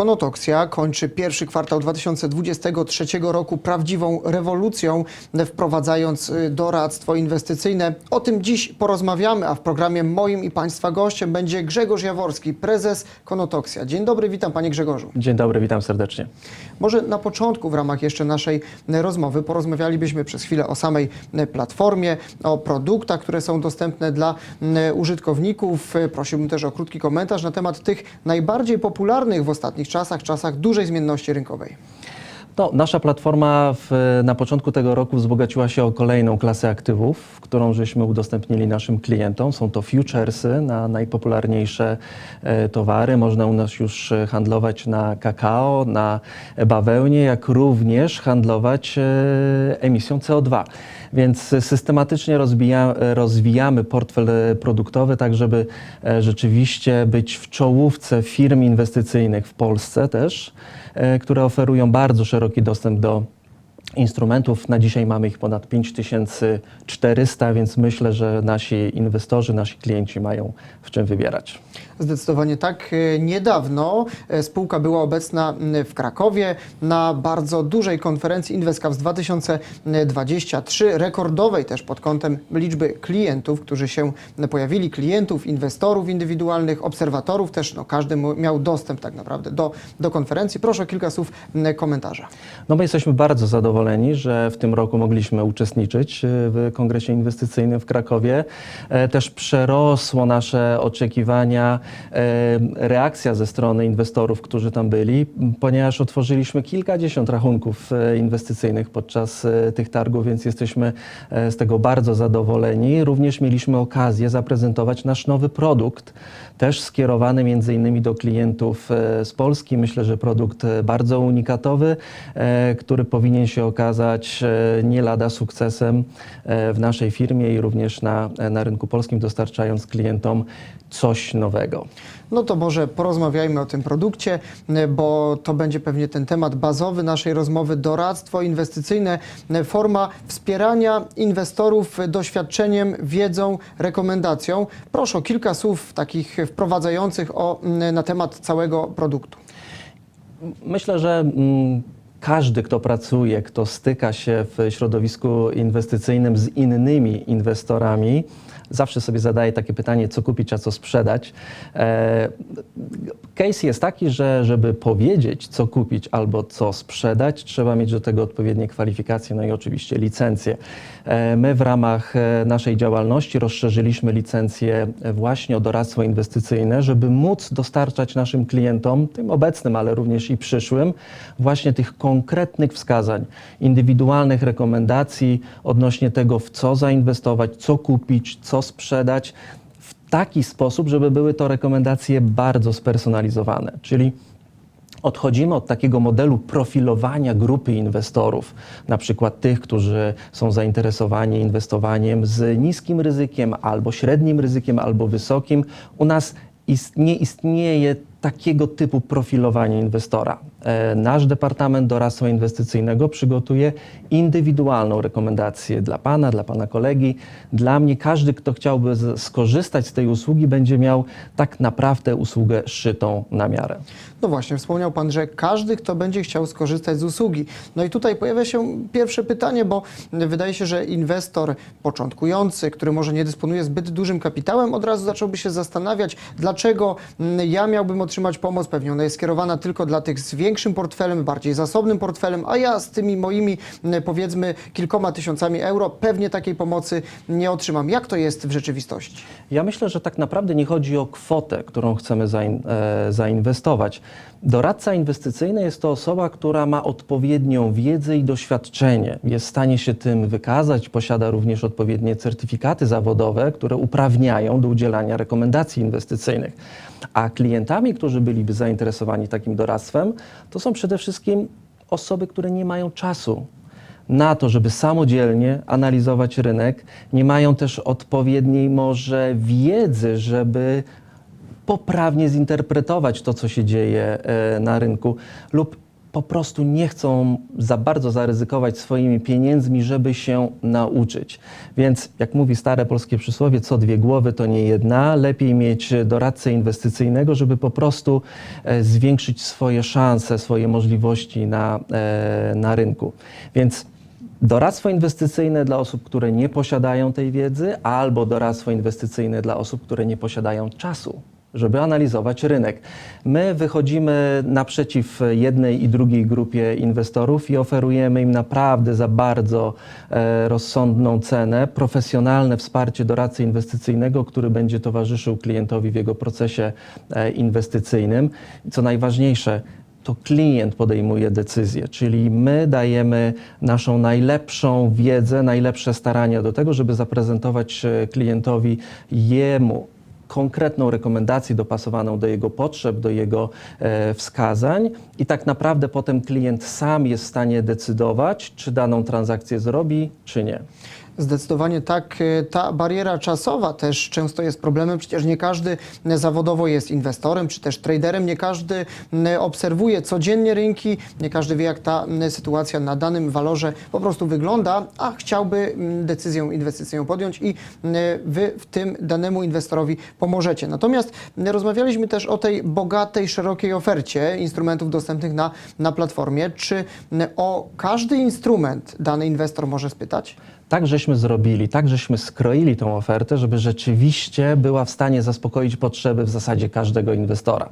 Konotoksja kończy pierwszy kwartał 2023 roku prawdziwą rewolucją, wprowadzając y, doradztwo inwestycyjne. O tym dziś porozmawiamy, a w programie moim i Państwa gościem będzie Grzegorz Jaworski, prezes Konotoksja. Dzień dobry, witam Panie Grzegorzu. Dzień dobry, witam serdecznie. Może na początku, w ramach jeszcze naszej e, rozmowy, porozmawialibyśmy przez chwilę o samej e, platformie, o produktach, które są dostępne dla użytkowników. Prosiłbym też o krótki komentarz na temat tych najbardziej popularnych w ostatnich czasach, czasach dużej zmienności rynkowej. No, nasza platforma w, na początku tego roku wzbogaciła się o kolejną klasę aktywów, którą żeśmy udostępnili naszym klientom. Są to futuresy na najpopularniejsze e, towary. Można u nas już e, handlować na kakao, na bawełnie, jak również handlować e, emisją CO2. Więc systematycznie rozbija, rozwijamy portfel produktowy, tak żeby rzeczywiście być w czołówce firm inwestycyjnych w Polsce też, które oferują bardzo szeroki dostęp do instrumentów. Na dzisiaj mamy ich ponad 5400, więc myślę, że nasi inwestorzy, nasi klienci mają w czym wybierać. Zdecydowanie tak. Niedawno e, spółka była obecna m, w Krakowie na bardzo dużej konferencji InvestCaps 2023, rekordowej też pod kątem liczby klientów, którzy się pojawili, klientów, inwestorów indywidualnych, obserwatorów też, no każdy miał dostęp tak naprawdę do, do konferencji. Proszę o kilka słów m, komentarza. No my jesteśmy bardzo zadowoleni, że w tym roku mogliśmy uczestniczyć e, w Kongresie Inwestycyjnym w Krakowie. E, Też przerosło nasze oczekiwania e, reakcja ze strony inwestorów, którzy tam byli, ponieważ otworzyliśmy kilkadziesiąt rachunków inwestycyjnych podczas tych targów, więc jesteśmy z tego bardzo zadowoleni. Również mieliśmy okazję zaprezentować nasz nowy produkt, też skierowany między innymi do klientów z Polski. Myślę, że produkt bardzo unikatowy, który powinien się okazać e, nie lada sukcesem e, w naszej firmie i również na, na rynku polskim, dostarczając klientom coś nowego. No to może porozmawiajmy o tym produkcie, e, bo to będzie pewnie ten temat bazowy naszej rozmowy. Doradztwo inwestycyjne, forma wspierania inwestorów doświadczeniem, wiedzą, rekomendacją. Proszę o kilka słów takich wprowadzających o, na temat całego produktu. Myślę, że każdy, kto pracuje, kto styka się w środowisku inwestycyjnym z innymi inwestorami, zawsze sobie zadaje takie pytanie, co kupić, a co sprzedać. E, case jest taki, że żeby powiedzieć, co kupić albo co sprzedać, trzeba mieć do tego odpowiednie kwalifikacje, no i oczywiście licencje. E, my w ramach e, naszej działalności rozszerzyliśmy licencje właśnie o doradztwo inwestycyjne, żeby móc dostarczać naszym klientom, tym obecnym, ale również i przyszłym, właśnie tych konkretnych wskazań, indywidualnych rekomendacji odnośnie tego, w co zainwestować, co kupić, co sprzedać, w taki sposób, żeby były to rekomendacje bardzo spersonalizowane. Czyli Odchodzimy od takiego modelu profilowania grupy inwestorów, na przykład tych, którzy są zainteresowani inwestowaniem z niskim ryzykiem, albo średnim ryzykiem, albo wysokim. U nas nie istnieje takiego typu profilowanie inwestora. E, Nasz Departament Doradztwa Inwestycyjnego przygotuje indywidualną rekomendację dla Pana, dla Pana kolegi. Dla mnie każdy, kto chciałby skorzystać z tej usługi, będzie miał tak naprawdę usługę szytą na miarę. No właśnie, wspomniał Pan, że każdy, kto będzie chciał skorzystać z usługi. No i tutaj pojawia się pierwsze pytanie, bo wydaje się, że inwestor początkujący, który może nie dysponuje zbyt dużym kapitałem, od razu zacząłby się zastanawiać, dlaczego ja miałbym otrzymać pomoc. Pewnie ona jest skierowana tylko dla tych z większym portfelem, bardziej zasobnym portfelem, a ja z tymi moimi, powiedzmy, kilkoma tysiącami euro pewnie takiej pomocy nie otrzymam. Jak to jest w rzeczywistości? Ja myślę, że tak naprawdę nie chodzi o kwotę, którą chcemy zain, e, zainwestować. Doradca inwestycyjny jest to osoba, która ma odpowiednią wiedzę i doświadczenie. Jest w stanie się tym wykazać, posiada również odpowiednie certyfikaty zawodowe, które uprawniają do udzielania rekomendacji inwestycyjnych. A klientami, którzy byliby zainteresowani takim doradztwem, to są przede wszystkim osoby, które nie mają czasu na to, żeby samodzielnie analizować rynek, nie mają też odpowiedniej może wiedzy, żeby poprawnie zinterpretować to, co się dzieje e, na rynku, lub po prostu nie chcą za bardzo zaryzykować swoimi pieniędzmi, żeby się nauczyć. Więc jak mówi stare polskie przysłowie, co dwie głowy to nie jedna. Lepiej mieć doradcę inwestycyjnego, żeby po prostu e, zwiększyć swoje szanse, swoje możliwości na, e, na rynku. Więc Doradztwo inwestycyjne dla osób, które nie posiadają tej wiedzy, albo doradztwo inwestycyjne dla osób, które nie posiadają czasu, żeby analizować rynek. My wychodzimy naprzeciw jednej i drugiej grupie inwestorów i oferujemy im naprawdę za bardzo e, rozsądną cenę, profesjonalne wsparcie doradcy inwestycyjnego, który będzie towarzyszył klientowi w jego procesie e, inwestycyjnym. Co najważniejsze, to klient podejmuje decyzję, czyli my dajemy naszą najlepszą wiedzę, najlepsze starania do tego, żeby zaprezentować e, klientowi jemu konkretną rekomendację dopasowaną do jego potrzeb, do jego e, wskazań i tak naprawdę potem klient sam jest w stanie decydować, czy daną transakcję zrobi, czy nie. Zdecydowanie tak. Y, Ta bariera czasowa też często jest problemem. Przecież nie każdy zawodowo jest inwestorem czy też traderem. Nie każdy obserwuje codziennie rynki. Nie każdy wie, jak ta sytuacja na danym walorze po prostu wygląda, a chciałby decyzję inwestycyjną podjąć i wy w tym danemu inwestorowi pomożecie. Natomiast rozmawialiśmy też o tej bogatej, szerokiej ofercie instrumentów dostępnych na, na platformie. Czy o każdy instrument dany inwestor może spytać? Tak żeśmy zrobili, tak żeśmy skroili tą ofertę, żeby rzeczywiście była w stanie zaspokoić potrzeby w zasadzie każdego inwestora.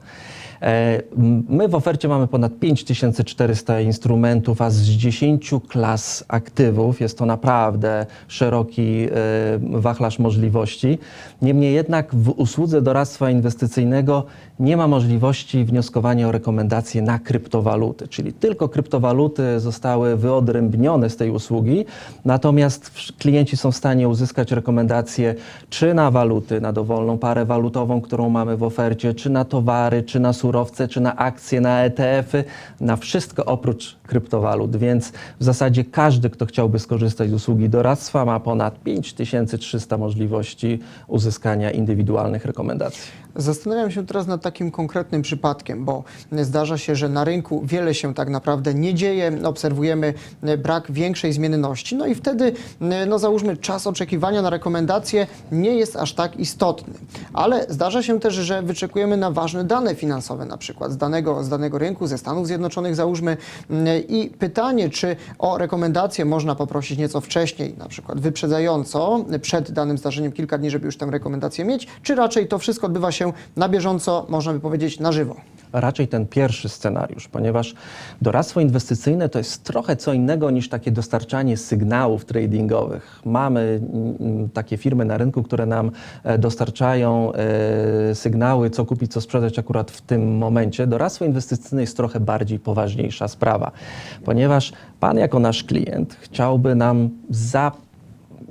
E, My w ofercie mamy ponad 5400 instrumentów, a z 10 klas aktywów. Jest to naprawdę szeroki e, wachlarz możliwości. Niemniej jednak w usłudze doradztwa inwestycyjnego nie ma możliwości wnioskowania o rekomendacje na kryptowaluty, czyli tylko kryptowaluty zostały wyodrębnione z tej usługi, natomiast klienci są w stanie uzyskać rekomendacje czy na waluty, na dowolną parę walutową, którą mamy w ofercie, czy na towary, czy na surowce, czy na akcje, na ETF-y, na wszystko oprócz kryptowalut, więc w zasadzie każdy, kto chciałby skorzystać z usługi doradztwa, ma ponad 5300 możliwości uzyskania indywidualnych rekomendacji. Zastanawiam się teraz nad takim konkretnym przypadkiem, bo zdarza się, że na rynku wiele się tak naprawdę nie dzieje, obserwujemy e, brak większej zmienności, no i wtedy, e, no załóżmy, czas oczekiwania na rekomendacje nie jest aż tak istotny. Ale zdarza się też, że wyczekujemy na ważne dane finansowe, na przykład z danego, z danego rynku, ze Stanów Zjednoczonych załóżmy. M, i pytanie, czy o rekomendację można poprosić nieco wcześniej, na przykład wyprzedzająco, przed danym zdarzeniem kilka dni, żeby już tę rekomendację mieć, czy raczej to wszystko odbywa się na bieżąco, można by powiedzieć, na żywo. raczej ten pierwszy scenariusz, ponieważ doradztwo inwestycyjne to jest trochę co innego niż takie dostarczanie sygnałów tradingowych. Mamy mm, takie firmy na rynku, które nam e, dostarczają e, sygnały, co kupić, co sprzedać akurat w tym momencie. Doradztwo inwestycyjne jest trochę bardziej poważniejsza sprawa, ponieważ Pan jako nasz klient chciałby nam za,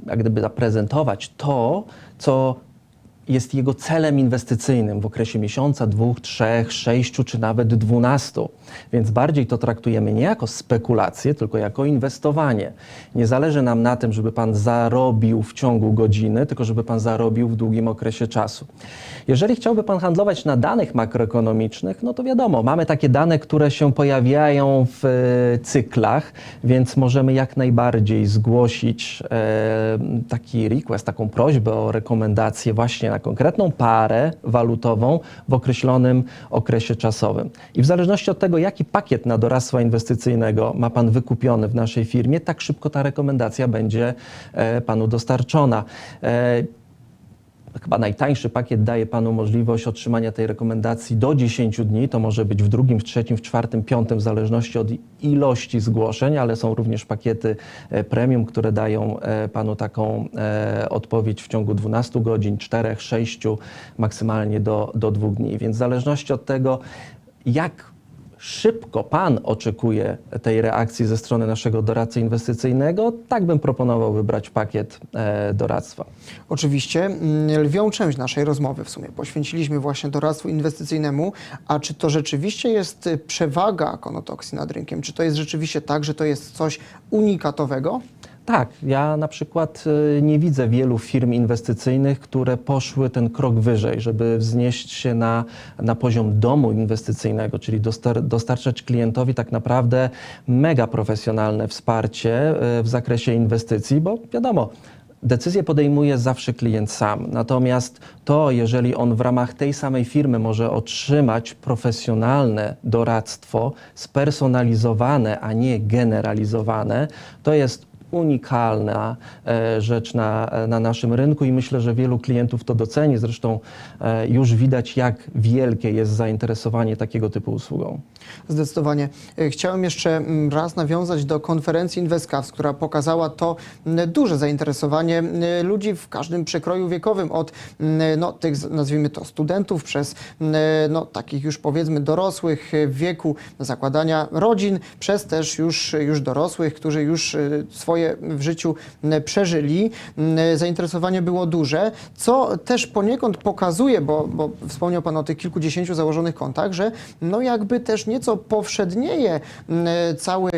jak gdyby zaprezentować to, co jest jego celem inwestycyjnym w okresie miesiąca, dwóch, trzech, sześciu czy nawet dwunastu. Więc bardziej to traktujemy nie jako spekulację, tylko jako inwestowanie. Nie zależy nam na tym, żeby pan zarobił w ciągu godziny, tylko żeby pan zarobił w długim okresie czasu. Jeżeli chciałby pan handlować na danych makroekonomicznych, no to wiadomo, mamy takie dane, które się pojawiają w e, cyklach, więc możemy jak najbardziej zgłosić e, taki request, taką prośbę o rekomendację właśnie na konkretną parę walutową w określonym okresie czasowym. I w zależności od tego, jaki pakiet na doradztwa inwestycyjnego ma Pan wykupiony w naszej firmie, tak szybko ta rekomendacja będzie e, Panu dostarczona. Chyba najtańszy pakiet daje Panu możliwość otrzymania tej rekomendacji do 10 dni. To może być w drugim, w trzecim, w czwartym, piątym, w zależności od ilości zgłoszeń, ale są również pakiety e, premium, które dają e, Panu taką e, odpowiedź w ciągu 12 godzin, 4, 6, maksymalnie do, do 2 dni. Więc w zależności od tego, jak szybko Pan oczekuje tej reakcji ze strony naszego doradcy inwestycyjnego, tak bym proponował wybrać pakiet e, doradztwa. Oczywiście mm, lwią część naszej rozmowy w sumie poświęciliśmy właśnie doradztwu inwestycyjnemu, a czy to rzeczywiście jest y, przewaga konotoksji nad rynkiem? Czy to jest rzeczywiście tak, że to jest coś unikatowego? Tak, ja na przykład y, nie widzę wielu firm inwestycyjnych, które poszły ten krok wyżej, żeby wznieść się na, na poziom domu inwestycyjnego, czyli dostar dostarczać klientowi tak naprawdę mega profesjonalne wsparcie y, w zakresie inwestycji, bo wiadomo, Decyzję podejmuje zawsze klient sam. Natomiast to, jeżeli on w ramach tej samej firmy może otrzymać profesjonalne doradztwo, spersonalizowane, a nie generalizowane, to jest unikalna e, rzecz na, na naszym rynku i myślę, że wielu klientów to doceni. Zresztą e, już widać, jak wielkie jest zainteresowanie takiego typu usługą. Zdecydowanie. E, Chciałem jeszcze mm, raz nawiązać do konferencji InvestCaps, która pokazała to mm, duże zainteresowanie mm, ludzi w każdym przekroju wiekowym, od no, tych, nazwijmy to, studentów, przez no, takich już powiedzmy dorosłych w wieku zakładania rodzin, przez też już, już dorosłych, którzy już e, swoje w życiu mm, przeżyli. Mm, Zainteresowanie było duże, co też poniekąd pokazuje, bo, bo wspomniał Pan o tych kilkudziesięciu założonych kontach, że no jakby też nieco powszednieje mm, cały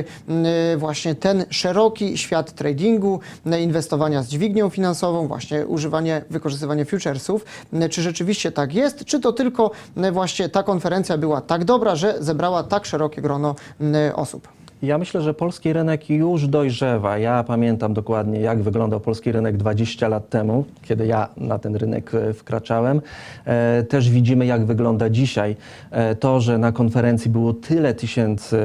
właśnie ten szeroki świat tradingu, inwestowania z dźwignią finansową, właśnie używanie, wykorzystywanie futuresów. Czy rzeczywiście tak jest, czy to tylko właśnie ta konferencja była tak dobra, że zebrała tak szerokie grono osób? Ja myślę, że polski rynek już dojrzewa. Ja pamiętam dokładnie, jak wyglądał polski rynek 20 lat temu, kiedy ja na ten rynek e, wkraczałem. E, też widzimy, jak wygląda dzisiaj. E, to, że na konferencji było tyle tysięcy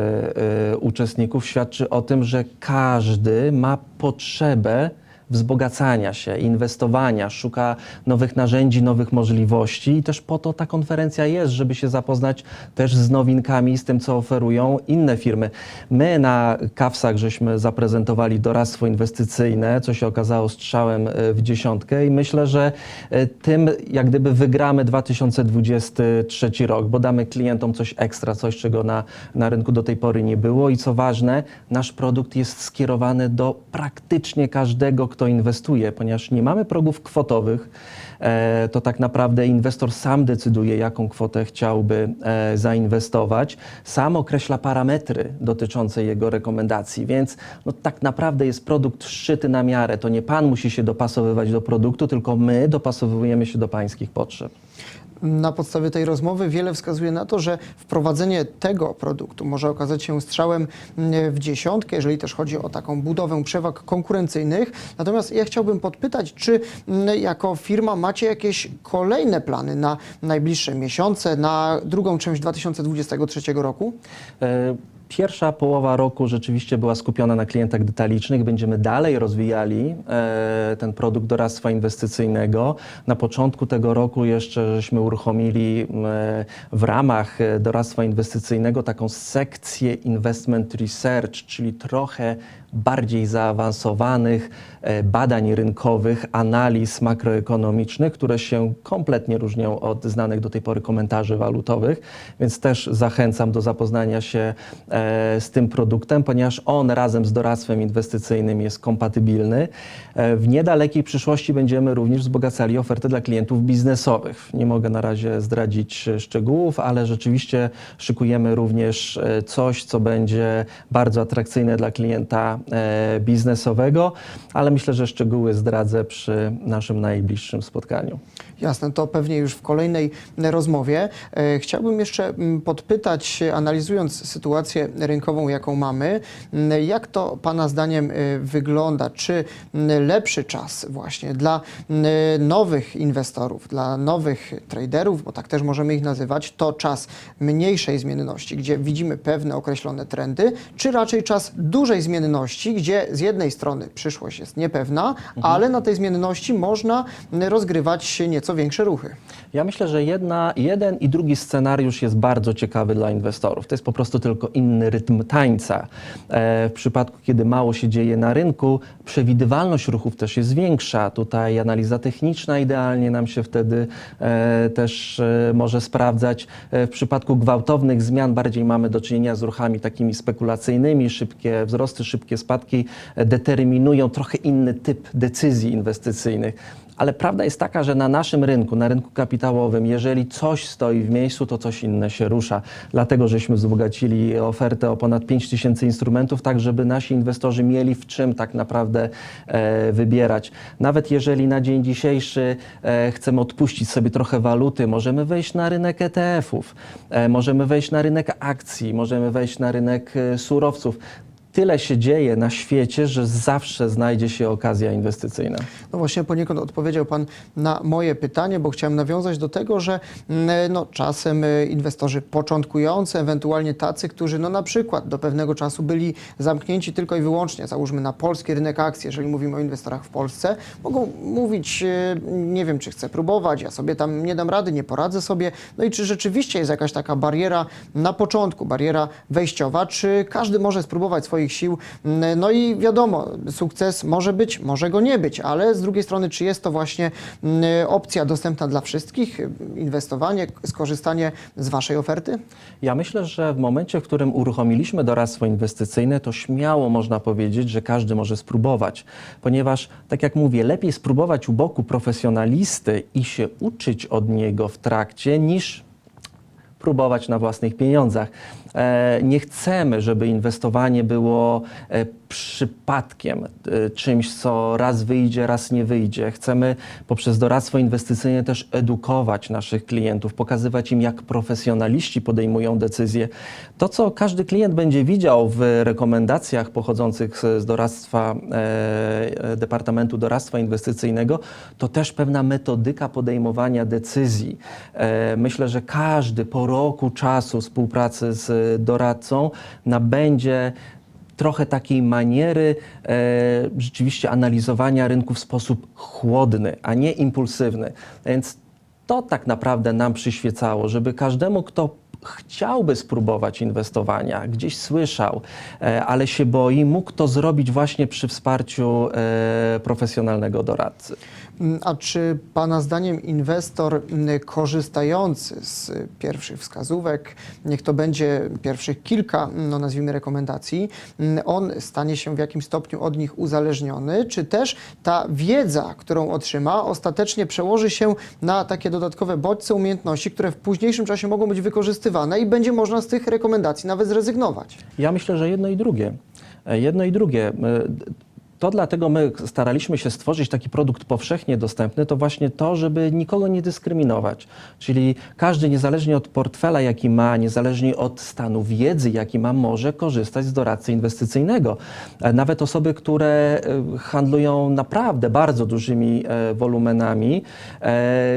uczestników, świadczy o tym, że każdy ma potrzebę wzbogacania się, inwestowania, szuka nowych narzędzi, nowych możliwości. I też po to ta konferencja jest, żeby się zapoznać też z nowinkami, z tym, co oferują inne firmy. My na kawsach żeśmy zaprezentowali doradztwo inwestycyjne, co się okazało strzałem e, w dziesiątkę. I myślę, że e, tym jak gdyby wygramy 2023 rok, bo damy klientom coś ekstra, coś, czego na, na rynku do tej pory nie było. I co ważne, nasz produkt jest skierowany do praktycznie każdego, kto inwestuje, ponieważ nie mamy progów kwotowych, e, to tak naprawdę inwestor sam decyduje, jaką kwotę chciałby e, zainwestować, sam określa parametry dotyczące jego rekomendacji, więc no, tak naprawdę jest produkt szyty na miarę. To nie pan musi się dopasowywać do produktu, tylko my dopasowujemy się do pańskich potrzeb. Na podstawie tej rozmowy wiele wskazuje na to, że wprowadzenie tego produktu może okazać się strzałem mm, w dziesiątkę, jeżeli też chodzi o taką budowę przewag konkurencyjnych. Natomiast ja chciałbym podpytać, czy mm, jako firma macie jakieś kolejne plany na najbliższe miesiące, na drugą część 2023 roku? E, Pierwsza połowa roku rzeczywiście była skupiona na klientach detalicznych. Będziemy dalej rozwijali e, ten produkt doradztwa inwestycyjnego. Na początku tego roku jeszcze żeśmy uruchomili e, w ramach e, doradztwa inwestycyjnego taką sekcję investment research, czyli trochę bardziej zaawansowanych e, badań rynkowych, analiz makroekonomicznych, które się kompletnie różnią od znanych do tej pory komentarzy walutowych, więc też zachęcam do zapoznania się e, z tym produktem, ponieważ on razem z doradztwem inwestycyjnym jest kompatybilny. E, W niedalekiej przyszłości będziemy również wzbogacali ofertę dla klientów biznesowych. Nie mogę na razie zdradzić szczegółów, ale rzeczywiście szykujemy również coś, co będzie bardzo atrakcyjne dla klienta biznesowego, ale myślę, że szczegóły zdradzę przy naszym najbliższym spotkaniu. Jasne, to pewnie już w kolejnej rozmowie. E, Chciałbym jeszcze mm, podpytać, e, analizując sytuację rynkową, jaką mamy, m, jak to Pana zdaniem e, wygląda? Czy m, lepszy czas właśnie dla nowych inwestorów, dla nowych traderów, bo tak też możemy ich nazywać, to czas mniejszej zmienności, gdzie widzimy pewne określone trendy, czy raczej czas dużej zmienności, gdzie z jednej strony przyszłość jest niepewna, ale na tej zmienności można rozgrywać nieco większe ruchy. Ja myślę, że jedna, jeden i drugi scenariusz jest bardzo ciekawy dla inwestorów. To jest po prostu tylko inny rytm tańca. E, w przypadku, kiedy mało się dzieje na rynku, przewidywalność ruchów też jest większa. Tutaj analiza techniczna idealnie nam się wtedy e, też e, może sprawdzać. E, w przypadku gwałtownych zmian bardziej mamy do czynienia z ruchami takimi spekulacyjnymi. Szybkie wzrosty, szybkie spadki e, determinują trochę inny typ decyzji inwestycyjnych. Ale prawda jest taka, że na naszym rynku, na rynku kapitałowym, jeżeli coś stoi w miejscu, to coś inne się rusza. Dlatego żeśmy wzbogacili ofertę o ponad 5 tysięcy instrumentów, tak żeby nasi inwestorzy mieli w czym tak naprawdę e, wybierać. Nawet jeżeli na dzień dzisiejszy e, chcemy odpuścić sobie trochę waluty, możemy wejść na rynek ETF-ów, e, możemy wejść na rynek akcji, możemy wejść na rynek e, surowców. Tyle się dzieje na świecie, że zawsze znajdzie się okazja inwestycyjna. No właśnie poniekąd odpowiedział Pan na moje pytanie, bo chciałem nawiązać do tego, że mm, no, czasem y, inwestorzy początkujący, ewentualnie tacy, którzy no, na przykład do pewnego czasu byli zamknięci tylko i wyłącznie, załóżmy na polski rynek akcji, jeżeli mówimy o inwestorach w Polsce, mogą mówić, y, nie wiem, czy chcę próbować, ja sobie tam nie dam rady, nie poradzę sobie, no i czy rzeczywiście jest jakaś taka bariera na początku, bariera wejściowa, czy każdy może spróbować swoich sił, Mm, no i wiadomo, sukces może być, może go nie być, ale z drugiej strony, czy jest to właśnie mm, opcja dostępna dla wszystkich, inwestowanie, skorzystanie z Waszej oferty? Ja myślę, że w momencie, w którym uruchomiliśmy doradztwo inwestycyjne, to śmiało można powiedzieć, że każdy może spróbować, ponieważ, tak jak mówię, lepiej spróbować u boku profesjonalisty i się uczyć od niego w trakcie, niż próbować na własnych pieniądzach. E, Nie chcemy, żeby inwestowanie było e, przypadkiem, e, czymś, co raz wyjdzie, raz nie wyjdzie. Chcemy poprzez doradztwo inwestycyjne też edukować naszych klientów, pokazywać im, jak profesjonaliści podejmują decyzje. To, co każdy klient będzie widział w rekomendacjach pochodzących z z doradztwa e, e, Departamentu Doradztwa Inwestycyjnego, to też pewna metodyka podejmowania decyzji. E, Myślę, że każdy po roku czasu współpracy z doradcą nabędzie trochę takiej maniery e, rzeczywiście analizowania rynku w sposób chłodny, a nie impulsywny. Więc to tak naprawdę nam przyświecało, żeby każdemu, kto chciałby spróbować inwestowania, gdzieś słyszał, e, ale się boi, mógł to zrobić właśnie przy wsparciu e, profesjonalnego doradcy. Mm, A czy Pana zdaniem inwestor mm, korzystający z pierwszych wskazówek, niech to będzie pierwszych kilka, no nazwijmy rekomendacji, mm, on stanie się w jakimś stopniu od nich uzależniony, czy też ta wiedza, którą otrzyma, ostatecznie przełoży się na takie dodatkowe bodźce, umiejętności, które w późniejszym czasie mogą być wykorzystywane i będzie można z tych rekomendacji nawet zrezygnować? Ja myślę, że jedno i drugie. E, Jedno i drugie. To dlatego my staraliśmy się stworzyć taki produkt powszechnie dostępny, to właśnie to, żeby nikogo nie dyskryminować. Czyli każdy, niezależnie od portfela, jaki ma, niezależnie od stanu wiedzy, jaki ma, może korzystać z doradcy inwestycyjnego. E, Nawet osoby, które e, handlują naprawdę bardzo dużymi e, wolumenami,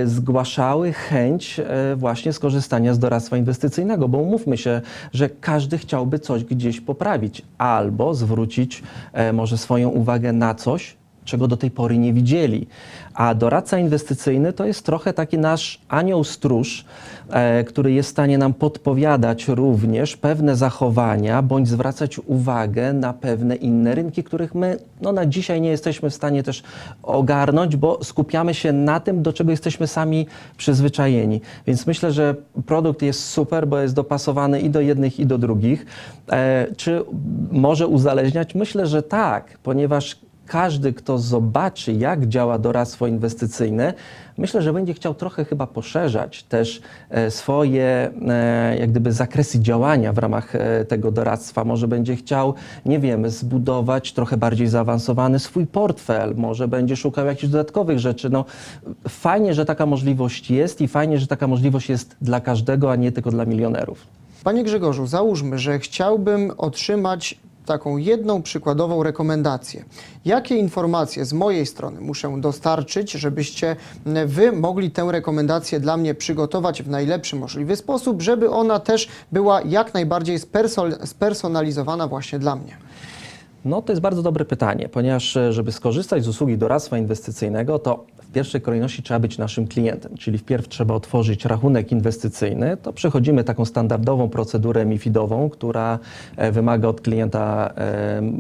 zgłaszały chęć właśnie skorzystania z doradztwa inwestycyjnego, bo umówmy się, że każdy chciałby coś gdzieś poprawić albo zwrócić może swoją uwagę na coś, czego do tej pory nie widzieli. A doradca inwestycyjny to jest trochę taki nasz anioł stróż, e, który jest w stanie nam podpowiadać również pewne zachowania, bądź zwracać uwagę na pewne inne rynki, których my no, na dzisiaj nie jesteśmy w stanie też ogarnąć, bo skupiamy się na tym, do czego jesteśmy sami przyzwyczajeni. Więc myślę, że produkt jest super, bo jest dopasowany i do jednych, i do drugich. E, czy może uzależniać? Myślę, że tak, ponieważ każdy, kto zobaczy, jak działa doradztwo inwestycyjne, myślę, że będzie chciał trochę chyba poszerzać też e, swoje e, jak gdyby zakresy działania w ramach e, tego doradztwa. Może będzie chciał, nie wiem, zbudować trochę bardziej zaawansowany swój portfel, może będzie szukał jakichś dodatkowych rzeczy. No, fajnie, że taka możliwość jest i fajnie, że taka możliwość jest dla każdego, a nie tylko dla milionerów. Panie Grzegorzu, załóżmy, że chciałbym otrzymać taką jedną przykładową rekomendację. Jakie informacje z mojej strony muszę dostarczyć, żebyście Wy mogli tę rekomendację dla mnie przygotować w najlepszy możliwy sposób, żeby ona też była jak najbardziej sperso- spersonalizowana właśnie dla mnie? No to jest bardzo dobre pytanie, ponieważ e, żeby skorzystać z usługi doradztwa inwestycyjnego, to w pierwszej kolejności trzeba być naszym klientem, czyli wpierw trzeba otworzyć rachunek inwestycyjny, to przechodzimy taką standardową procedurę MIFIDową, która e, wymaga od klienta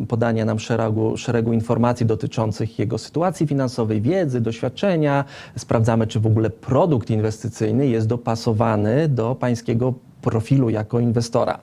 podania nam szeregu, szeregu informacji dotyczących jego sytuacji finansowej, wiedzy, doświadczenia. Sprawdzamy, czy w ogóle produkt inwestycyjny jest dopasowany do pańskiego profilu jako inwestora.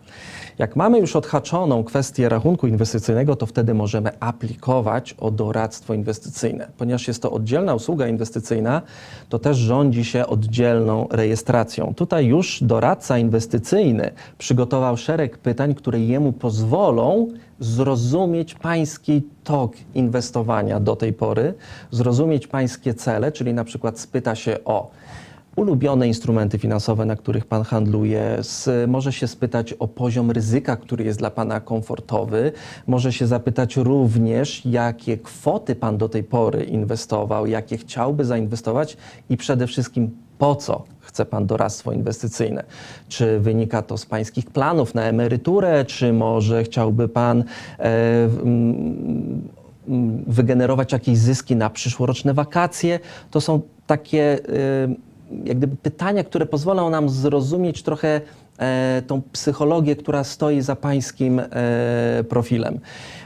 Jak mamy już odhaczoną kwestię rachunku inwestycyjnego, to wtedy możemy aplikować o doradztwo inwestycyjne. Ponieważ jest to oddzielna usługa inwestycyjna, to też rządzi się oddzielną rejestracją. Tutaj już doradca inwestycyjny przygotował szereg pytań, które jemu pozwolą zrozumieć pański tok inwestowania do tej pory, zrozumieć pańskie cele, czyli na przykład spyta się o ulubione instrumenty finansowe, na których Pan handluje, z, może się spytać o poziom ryzyka, który jest dla Pana komfortowy, może się zapytać również, jakie kwoty Pan do tej pory inwestował, jakie chciałby zainwestować i przede wszystkim po co chce Pan doradztwo inwestycyjne? Czy wynika to z Pańskich planów na emeryturę, czy może chciałby Pan e, wygenerować jakieś zyski na przyszłoroczne wakacje? To są takie y, jak gdyby pytania, które pozwolą nam zrozumieć trochę e, tą psychologię, która stoi za pańskim e, profilem.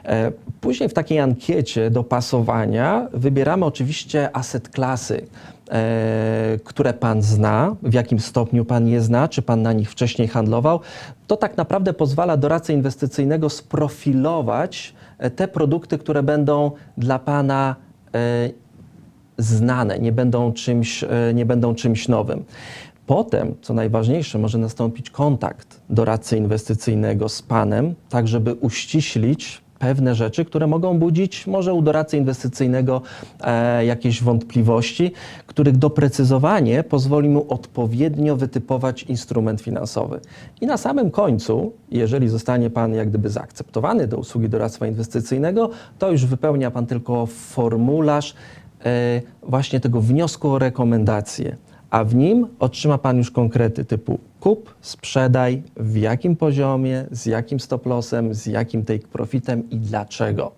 E, później w takiej ankiecie dopasowania wybieramy oczywiście aset klasy, e, które pan zna, w jakim stopniu pan je zna, czy pan na nich wcześniej handlował. To tak naprawdę pozwala doradcy inwestycyjnego sprofilować e, te produkty, które będą dla pana e, znane, nie będą czymś, e, nie będą czymś nowym. Potem, co najważniejsze, może nastąpić kontakt doradcy inwestycyjnego z panem, tak żeby uściślić pewne rzeczy, które mogą budzić może u doradcy inwestycyjnego e, jakieś wątpliwości, których doprecyzowanie pozwoli mu odpowiednio wytypować instrument finansowy. I na samym końcu, jeżeli zostanie pan jak gdyby zaakceptowany do usługi doradztwa inwestycyjnego, to już wypełnia pan tylko formularz właśnie tego wniosku o rekomendację, a w nim otrzyma Pan już konkrety typu kup, sprzedaj, w jakim poziomie, z jakim stop lossem, z jakim take profitem i dlaczego.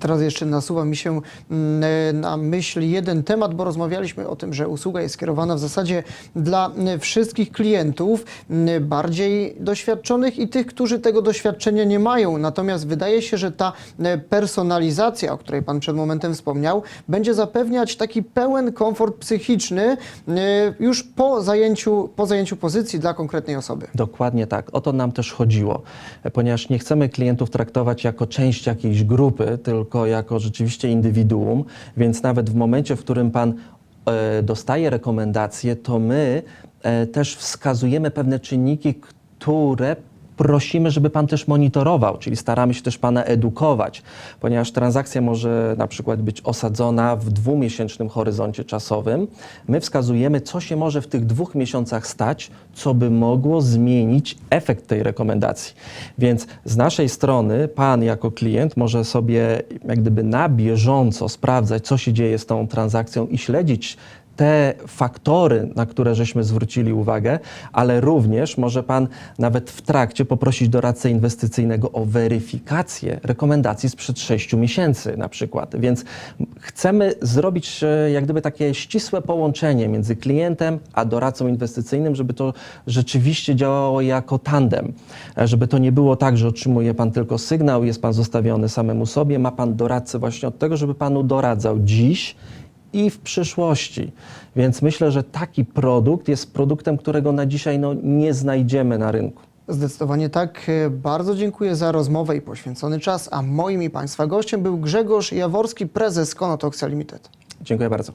Teraz jeszcze nasuwa mi się mm, na myśl jeden temat, bo rozmawialiśmy o tym, że usługa jest skierowana w zasadzie dla mm, wszystkich klientów, mm, bardziej doświadczonych i tych, którzy tego doświadczenia nie mają. Natomiast wydaje się, że ta mm, personalizacja, o której Pan przed momentem wspomniał, będzie zapewniać taki pełen komfort psychiczny mm, już po zajęciu, po zajęciu pozycji dla konkretnej osoby. Dokładnie tak. O to nam też chodziło, e, ponieważ nie chcemy klientów traktować jako część jakiejś grupy, tylko jako rzeczywiście indywiduum, więc nawet w momencie, w którym Pan e, dostaje rekomendacje, to my e, też wskazujemy pewne czynniki, które prosimy, żeby Pan też monitorował, czyli staramy się też Pana edukować, ponieważ transakcja może na przykład być osadzona w dwumiesięcznym horyzoncie czasowym. My wskazujemy, co się może w tych dwóch miesiącach stać, co by mogło zmienić efekt tej rekomendacji. Więc z naszej strony Pan jako klient może sobie jak gdyby na bieżąco sprawdzać, co się dzieje z tą transakcją i śledzić te faktory, na które żeśmy zwrócili uwagę, ale również może Pan nawet w trakcie poprosić doradcę inwestycyjnego o weryfikację rekomendacji sprzed 6 miesięcy na przykład. Więc chcemy zrobić e, jak gdyby takie ścisłe połączenie między klientem a doradcą inwestycyjnym, żeby to rzeczywiście działało jako tandem. E, Żeby to nie było tak, że otrzymuje Pan tylko sygnał, jest Pan zostawiony samemu sobie, ma Pan doradcę właśnie od tego, żeby Panu doradzał dziś i w przyszłości. Więc myślę, że taki produkt jest produktem, którego na dzisiaj no, nie znajdziemy na rynku. Zdecydowanie tak. Bardzo dziękuję za rozmowę i poświęcony czas, a moim i Państwa gościem był Grzegorz Jaworski, prezes Konotoxa Limited. Dziękuję bardzo.